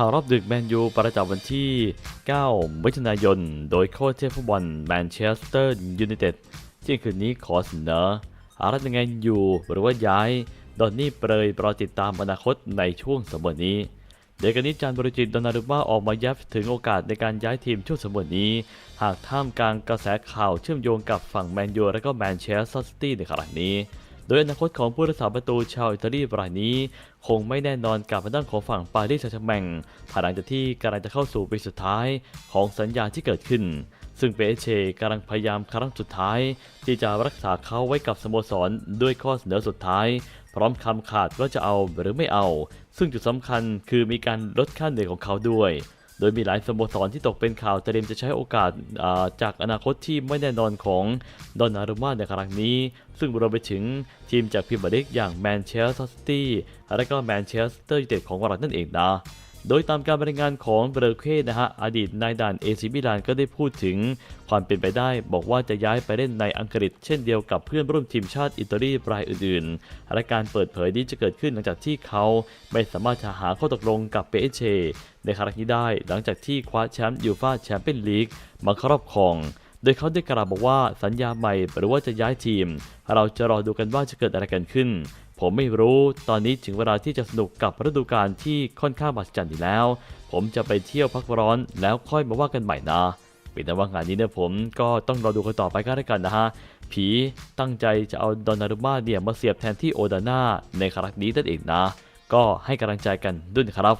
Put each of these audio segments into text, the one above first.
ข่าวรอบดึกแมนยูประจำวันที่ 9 มิถุนายน โดยโค้ชเทพฟุตบอลแมนเชสเตอร์ยูไนเต็ดเที่ยงคืนนี้ขอเสนออารัตยังไงอยู่หรือว่าย้าย ดอนนี่เปรยปรอติดตามอนาคตในช่วงสมบนี้ เดี๋ยวกันนี้จานบริจิตดอนารุมาออกมาย้ำถึงโอกาสในการย้ายทีมช่วงสมบนี้ หากท่ามกลางกระแสข่าวเชื่อมโยงกับฝั่งแมนยูและก็แมนเชสเตอร์ซิตี้ในขณะนี้ โดยอนาคตของผู้รักษาประตูชาวอิตาลีรายนี้ คงไม่แน่นอนกับทางด้านของฝั่งปารีสแซงต์แชร์แมงภายหลังจากที่กำลังจะเข้าสู่ปีสุดท้ายของสัญญาที่เกิดขึ้น ซึ่งเปเชกำลังพยายามครั้งสุดท้าย ที่จะรักษาเขาไว้กับสโมสรด้วยข้อเสนอสุดท้าย พร้อมคำขาดว่าจะเอาหรือไม่เอา ซึ่งจุดสำคัญคือมีการลดค่าเหนื่อยของเขาด้วย โดยมีหลายสโมสรที่ตกเป็นข่าวเตรียมจะใช้โอกาสาจากอนาคตที่ไม่แน่นอนของดอนนารุมาในครั้งนี้ ซึ่งรวมไปถึงทีมจากพรีเมียร์ลีกอย่างแมนเชสเตอร์ซิตี้และก็แมนเชสเตอร์ยูไนเต็ดของเรานั่นเองนะ โดยตามการบรายงานของเบรเควนะฮะอดีตนายด่านเอซิมิลานก็ได้พูดถึงความเป็นไปได้ บอกว่าจะย้ายไปเล่นในอังกฤษ เช่นเดียวกับเพื่อนร่วมทีมชาติอิตาลีรายอื่นๆ และการเปิดเผยนี้จะเกิดขึ้นหลังจากที่เขาไม่สามารถหาข้อตกลงกับเปเชในครั้งนี้ได้ หลังจากที่คว้าแชมป์ยูฟ่าแชมเปี้ยนลีกมาครอบครอง โดยเขาได้กล่าวบอกว่าสัญญาใหม่หรือว่าจะย้ายทีม เราจะรอดูกันว่าจะเกิดอะไรกันขึ้น ผมไม่รู้ตอนนี้ถึงเวลาที่จะสนุกกับฤดูกาลที่ค่อนข้างมหัศจรรย์อยู่แล้ว ผมจะไปเที่ยวพักร้อนแล้วค่อยมาว่ากันใหม่นะเป็นแต่ว่างานนี้เนี่ยผมก็ต้องรอดูกันต่อไปก็แล้วกันนะฮะ ผีตั้งใจจะเอาดอนนารุมาเนี่ยมาเสียบแทนที่โอดาน่าในครั้งนี้นั่นเองนะ ก็ให้กำลังใจกันด้วยนะครับ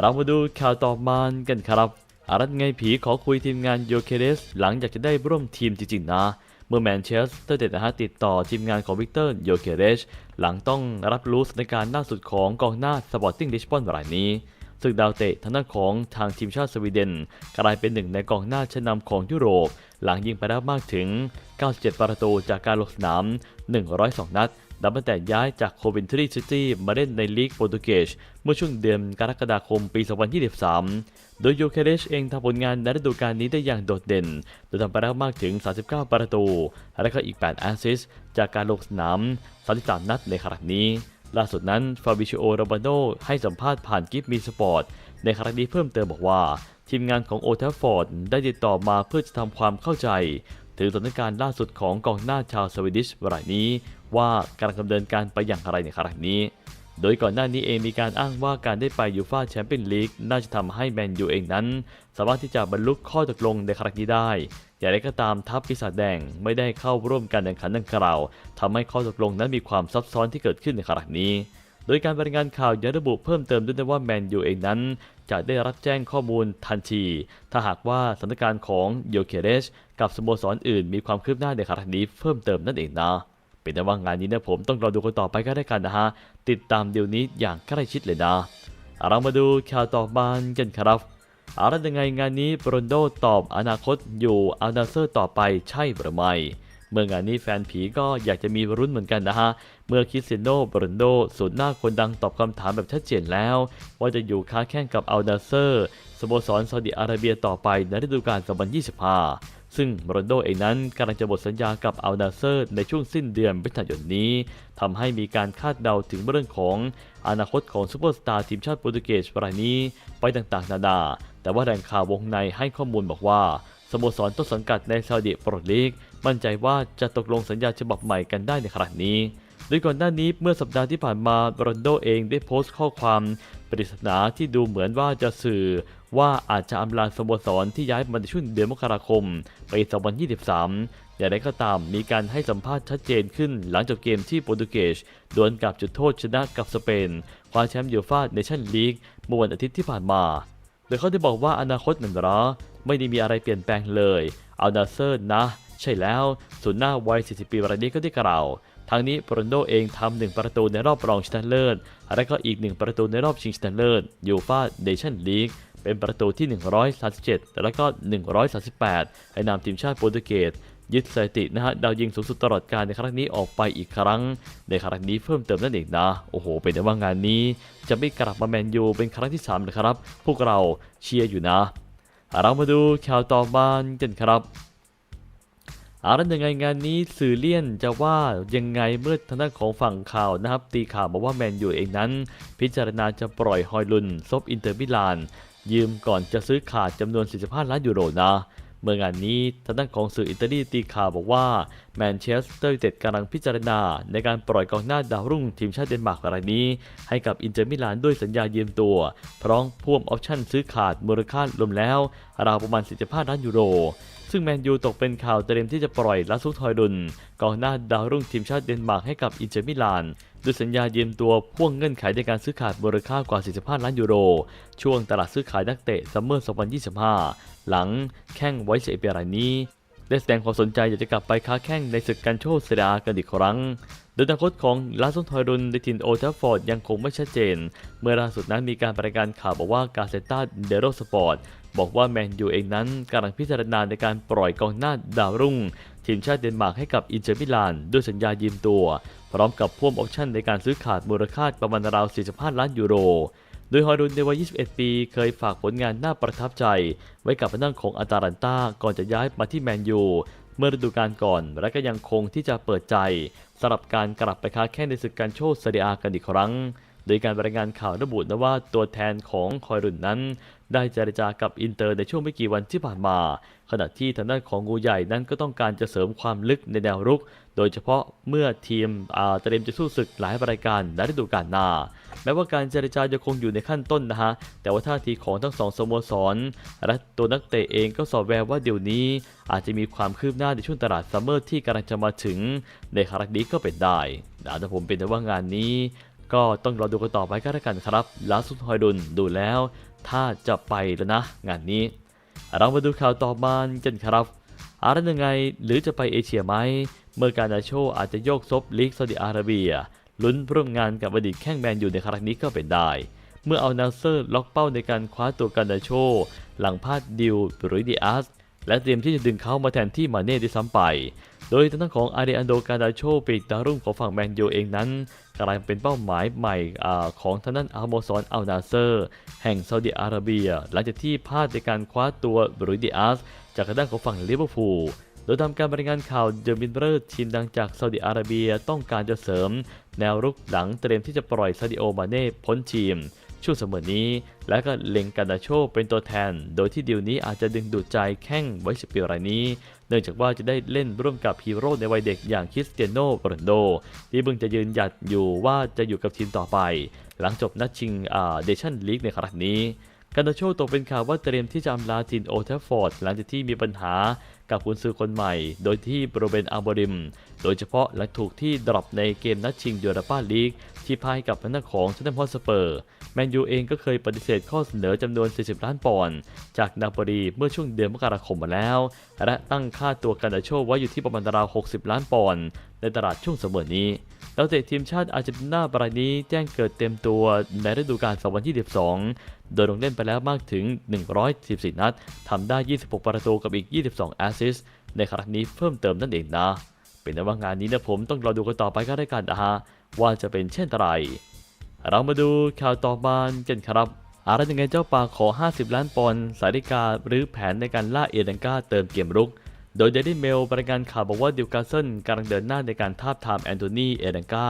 เรามาดูข่าวต่อมากันครับอารัตไงผีขอคุยทีมงานโยเคเรสหลังจากจะได้ร่วมทีมจริงๆนะ เมื่อแมนเชสเตอร์เดนะฮะติดต่อทีมงานของวิกเตอร์โยเคเรสหลังต้องรับรู้สถานการณ์ล่าสุดของกองหน้าสปอร์ติ้งลิชบอนรายนี้ ซึ่งดาวเตะทางด้านของทางทีมชาติสวีเดน กลายเป็นหนึ่งในกองหน้าชั้นนำของยุโรป หลังยิงไปแล้วมากถึง 97 ประตูจากการลงสนาม 102 นัดนับตั้งแต่ย้ายจากโควินทรีซิตี้มาเล่นในลีกโปรตุเกสเมื่อช่วงเดือนกรกฎาคมปี 2023 โดยโยเคเรชเองทำผลงานในฤดูกาลนี้ได้อย่างโดดเด่น โดยทำไปแล้วมากถึง 39 ประตู และก็อีก 8 แอสซิสจากการลงสนาม 33 นัดในครั้งนี้ ล่าสุดนั้น ฟาบิชิโอ โรบาโนให้สัมภาษณ์ผ่านกิฟมีสปอร์ต ในครั้งนี้เพิ่มเติมบอกว่า ทีมงานของโอทัฟฟอร์ดได้ติดต่อมาเพื่อจะทำความเข้าใจ ถึงสถานการณ์ล่าสุดของกองหน้าชาวสวีดิชรายนี้ ว่ากำลังดำเนินการไปอย่างไรในครั้งนี้ โดยก่อนหน้านี้เองมีการอ้างว่าการได้ไปยูฟาแชมเปี้ยนลีกน่าจะทำให้แมนยูเองนั้น สามารถที่จะบรรลุข้อตกลงในครั้งนี้ได้ อย่างไรก็ตามทัพปีศาจแดงไม่ได้เข้าร่วมการแข่งขันดังกล่าวทำให้ข้อตกลงนั้นมีความซับซ้อนที่เกิดขึ้นในครั้งนี้ โดยการรายงานข่าวยังระบุเพิ่มเติมด้วยนะว่าแมนยูเองนั้น จะได้รับแจ้งข้อมูลทันที ถ้าหากว่าสถานการณ์ของโยเคเรชกับสโมสรอื่น มีความคืบหน้าในครั้งนี้เพิ่มเติมนั่นเองนะ เป็นแต่ว่างานนี้นะผมต้องรอดูกันต่อไปก็ได้กันนะฮะ ติดตามเดี๋ยวนี้อย่างใกล้ชิดเลยนะ เรามาดูข่าวต่อมากันครับอาละยังไงงานนี้โรนโดตอบอนาคตอยู่อัลนาเซอร์ต่อไปใช่หรือไม่ เมื่องานนี้แฟนผีก็อยากจะมีรุ้นเหมือนกันนะฮะ เมื่อคิสเตียโนโรนโดศูนย์หน้าคนดังตอบคำถามแบบชัดเจนแล้ว ว่าจะอยู่ค้าแข่งกับอัลนาเซอร์สโมสรซาอุดิอาระเบียต่อไปในฤดูกาล2025 ซึ่งโรนโดเองนั้นกำลังจะหมดสัญญากับอัลนาเซอร์ในช่วงสิ้นเดือนมิถุนายนนี้ทำให้มีการคาดเดาถึงเรื่องของอนาคตของซูเปอร์สตาร์ทีมชาติโปรตุเกสรายนี้ไปต่างๆ นานา แต่ว่าแหล่งข่าววงในให้ข้อมูลบอกว่าสโมสรต้นสังกัดในซาอุดิโปรลีก มั่นใจว่าจะตกลงสัญญาฉบับใหม่กันได้ในครั้งนี้ โดยก่อนหน้านี้เมื่อสัปดาห์ที่ผ่านมาโรนโดเองได้โพสต์ข้อความ ปริศนาที่ดูเหมือนว่าจะสื่อว่าอาจจะอำลาสโมสรที่ย้ายมาในช่วงเดือนมกราคมปี 2023 อย่างไรก็ตามมีการให้สัมภาษณ์ชัดเจนขึ้นหลังจบเกมที่โปรตุเกสดวลกับจุดโทษชนะกับสเปนคว้าแชมป์ยูฟ่าเนชั่นลีกเมื่อวันอาทิตย์ที่ผ่านมา โดยเขาได้บอกว่าอนาคตนั้นเหรอไม่ได้มีอะไรเปลี่ยนแปลงเลย เอานาเซอร์นะ ใช่แล้วศูนหน้าวัย 40 ปีรายนี้ก็ได้กล่าว ทั้งนี้โรนโดเองทำหนึ่งประตูในรอบรองชนะเลิศ และก็อีกหนึ่งประตูในรอบชิงชนะเลิศยูฟาเนชั่นลีกเป็นประตูที่ 137 และก็ 138 ให้นำทีมชาติโปรตุเกสยึดสถิตินะฮะดาวยิงสูงสุดตลอดการในครั้งนี้ออกไปอีกครั้ง ในครั้งนี้เพิ่มเติมนั่นเองนะ โอ้โห เป็นได้ว่างานนี้ จะไม่กลับมาแมนยูเป็นครั้งที่3เลยครับ พวกเราเชียร์อยู่นะ เรามาดูข่าวต่อมากันครับ เอาแล้วยังไงงานนี้สื่อเลี่ยนจะว่ายังไงเมื่อทางด้านของฝั่งข่าวนะครับ ตีข่าวมาว่าแมนยูเองนั้น พิจารณาจะปล่อยฮอยลุนซบอินเตอร์มิลาน ยืมก่อนจะซื้อขาดจำนวน 45 ล้านยูโรนะเมื่องานนี้ทางด้านของสื่ออิตาลีตีข่าวบอกว่าแมนเชสเตอร์ยูไนเต็ดกำลังพิจารณา ในการปล่อยกองหน้าดาวรุ่งทีมชาติเดนมาร์กรายนี้ ให้กับอินเตอร์มิลานด้วยสัญญายืมตัว พร้อมพ่วงออปชั่นซื้อขาดมูลค่ารวมแล้ว ราวประมาณ 45 ล้านยูโร ซึ่งแมนยูตกเป็นข่าวเตรียมที่จะปล่อยลาซุทอยดุนกองหน้าดาวรุ่งทีมชาติเดนมาร์กให้กับอินเตอร์มิลานด้วยสัญญายืมตัวพ่วงเงื่อนไขในการซื้อขาดมูลค่ากว่า 45 ล้านยูโร ช่วงตลาดซื้อขายนักเตะซัมเมอร์ 2025 หลังแข้งไวซ์เอเปียรายนี้ ได้แสดงความสนใจอยากจะกลับไปค้าแข้งในศึกการโชว์เซเรียอากันอีกครั้ง โดยอนาคตของลาซุนทอยรุนในถิ่นโอทัฟฟอร์ดยังคงไม่ชัดเจน เมื่อล่าสุดนั้นมีการรายงานข่าวบอกว่ากาเซต้าเดโรสปอร์ตบอกว่าแมนยูเองนั้นกำลังพิจารณาในการปล่อยกองหน้าดาวรุ่ง ทีมชาติเดนมาร์กให้กับอินเตอร์มิลาน ด้วยสัญญายืมตัว พร้อมกับพ่วงออปชั่นในการซื้อขาดมูลค่าประมาณราว 45 ล้านยูโร โดยฮอรุนในวัย 21 ปีเคยฝากผลงานน่าประทับใจ ไว้กับพนักของอาตาลันตาก่อนจะย้ายมาที่แมนยูเมื่อฤดูกาลก่อน และก็ยังคงที่จะเปิดใจสำหรับการกลับไปค้าแข่งในศึกการโชว์เซเรียกันอีกครั้ง โดยการรายงานข่าวระบุนะว่าตัวแทนของคอยรุ่นนั้น ได้เจรจากับอินเตอร์ในช่วงไม่กี่วันที่ผ่านมา ขณะที่ทางด้านของงูใหญ่นั้นก็ต้องการจะเสริมความลึกในแนวรุก โดยเฉพาะเมื่อทีมอาเตรียมจะสู้ศึกหลายรายการในฤดูกาลหน้าแม้ว่าการเจรจาจะคงอยู่ในขั้นต้นนะฮะ แต่ว่าท่าทีของทั้งสองสโมสร และตัวนักเตะเองก็สอบแววว่าเดี๋ยวนี้ อาจจะมีความคืบหน้าในช่วงตลาดซัมเมอร์ที่กำลังจะมาถึง ในครั้งนี้ก็เป็นได้นะแต่ผมเป็นแต่ว่างานนี้ ก็ต้องรอดูกันต่อไปก็แล้วกันครับลาสุดฮอยดุนดูแล้ว ถ้าจะไปแล้วนะ งานนี้ เรามาดูข่าวต่อมากันครับอาร์ยังไงหรือจะไปเอเชียไหมเมื่อการนาโชอาจจะโยกซบลีกซาอุดิอาระเบีย ลุ้นร่วมงานกับอดีตแข้งแมนอยู่ในครั้งนี้ก็เป็นได้ เมื่อเอานาเซอร์ล็อกเป้าในการคว้าตัวการนาโช หลังพลาดดิวบรุยดิอาส และเตรียมที่จะดึงเขามาแทนที่มาเน่ด้วยซ้ำไป โดยทางด้านของอาเดอันโดการดาโชปีกดาวรุ่งของฝั่งแมนยูเองนั้นกลายเป็นเป้าหมายใหม่อของทางด้านอัลโมซอนอัลนาเซอร์ แห่งซาอุดิอาระเบีย หลังจากที่พลาดในการคว้าตัวบรุยดิอาสจากทางด้านของฝั่งลิเวอร์พูลโดยตามการรายงานข่าวเดอมินเบอร์ทีมดังจากซาอุดิอาระเบียต้องการจะเสริม แนวรุกหลังเตรียมที่จะปล่อยซาดิโอมาเน่พ้นทีม ช่วงเสมอนี้ และก็เล็งการดาโชเป็นตัวแทน โดยที่ดีลนี้อาจจะดึงดูดใจแข้งไวสเปียรายนี้ เนื่องจากว่าจะได้เล่นร่วมกับฮีโร่ในวัยเด็กอย่างคริสเตียโนโรนัลโด ที่เพิ่งจะยืนหยัดอยู่ว่าจะอยู่กับทีมต่อไป หลังจบนัดชิงอ่าเดชั่นลีกในครั้งนี้การดาโชตกเป็นข่าวว่าเตรียมที่จะอำลาทีมโอลด์แทัฟฟอร์ดหลังจากที่มีปัญหา กับกุนซือคนใหม่ โดยที่โรเบนอาบอริม โดยเฉพาะหลังถูกที่ดรอปในเกมนัดชิงยูโรปาลีก ที่พ่ายกับพนักของเชนเนอร์พอสเปอร์ แมนยูเองก็เคยปฏิเสธข้อเสนอจำนวน 40 ล้านปอนด์จากนาโปลีเมื่อช่วงเดือนมกราคมมาแล้ว และตั้งค่าตัวการดาโชไว้อยู่ที่ประมาณราว 60 ล้านปอนด์ ในตลาดช่วงสมอนี้แล้วเตะทีมชาติอาร์เจนตินาบรายนี้แจ้งเกิดเต็มตัวในฤดูกาล 2022 โดยลงเล่นไปแล้วมากถึง 114 นัด ทำได้ 26 ประตูกับอีก 22 แอสซิสต์ในครั้งนี้เพิ่มเติมนั่นเองนะ เป็นแต่ว่างานนี้นะผมต้องรอดูกันต่อไปก็ได้กันนะฮะว่าจะเป็นเช่นไร เรามาดูข่าวต่อมากันครับอะไรยังไงเจ้าป่าขอ 50 ล้านปอนด์สาริกาหรือแผนในการล่าเอเดนกาเติมเกมรุก โดยเดลี่เมลรายงานข่าวบอกว่าดิวคาสเซิลกำลังเดินหน้าในการทาบทามแอนโทนีเอเดนกา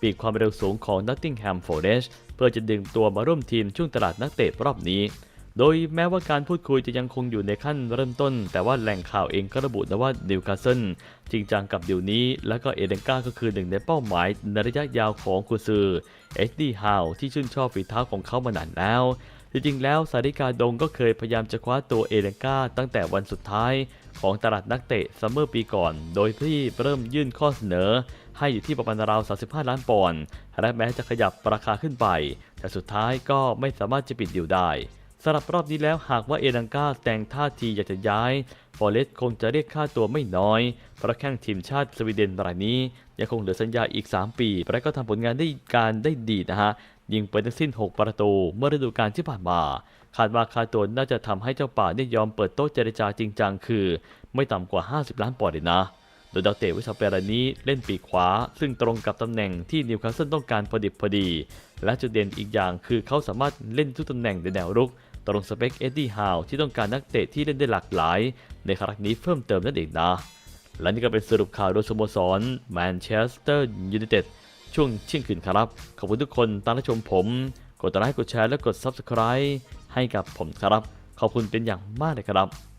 ปีกความเร็วสูงของนัตติงแฮมโฟเรชเพื่อจะดึงตัวมาร่วมทีมช่วงตลาดนักเตะรอบนี้ โดยแม้ว่าการพูดคุยจะยังคงอยู่ในขั้นเริ่มต้น แต่ว่าแหล่งข่าวเองก็ระบุนะว่าดิวคาสเซิลจริงจังกับดิวนี้ และก็เอเดนกาก็คือหนึ่งในเป้าหมายในระยะยาวของกุซือเอ็ดดี้ฮาวที่ชื่นชอบฝีเท้าของเขามานานแล้วจริงๆแล้วสาริกาดงก็เคยพยายามจะคว้าตัวเอเดนกาตั้งแต่วันสุดท้าย ของตลาดนักเตะซัมเมอร์ปีก่อน โดยที่เริ่มยื่นข้อเสนอ ให้อยู่ที่ประมาณราว 35 ล้านปอนด์ และแม้จะขยับราคาขึ้นไป แต่สุดท้ายก็ไม่สามารถจะปิดดิวได้สำหรับรอบนี้แล้วหากว่าเอเดนกาแต่งท่าทีอยากจะย้ายฟอเรสต์คงจะเรียกค่าตัวไม่น้อย เพราะแข้งทีมชาติสวีเดนรายนี้ ยังคงเหลือสัญญาอีก 3 ปี และก็ทำผลงานได้การได้ดีนะฮะ ยิงไปทั้งสิ้น 6 ประตู เมื่อฤดูกาลที่ผ่านมา คาดว่าค่าตัวน่าจะทำให้เจ้าป่าเนี่ยอมเปิดโต๊ะเจรจาจริงจังคือ ไม่ต่ำกว่า 50 ล้านปอนด์เลยนะ โดยดาวเตะวิสเปรานี้เล่นปีกขวา ซึ่งตรงกับตำแหน่งที่นิวคาสเซิลต้องการพอดิบพอดี และจุดเด่นอีกอย่างคือเขาสามารถเล่นทุกตำแหน่งในแนวรุกตรงสเปคเอ็ดดี้ฮาวที่ต้องการนักเตะที่เล่นได้หลากหลาย ในครั้งนี้เพิ่มเติมนั่นเองนะและนี่ก็เป็นสรุปข่าวโดยสโมสรแมนเชสเตอร์ยูไนเต็ด ช่วงเที่ยงคืนครับ ขอบคุณทุกคนตามรับชมผม กดไลค์กดแชร์และกด Subscribe ให้กับผมครับ ขอบคุณเป็นอย่างมากเลยครับ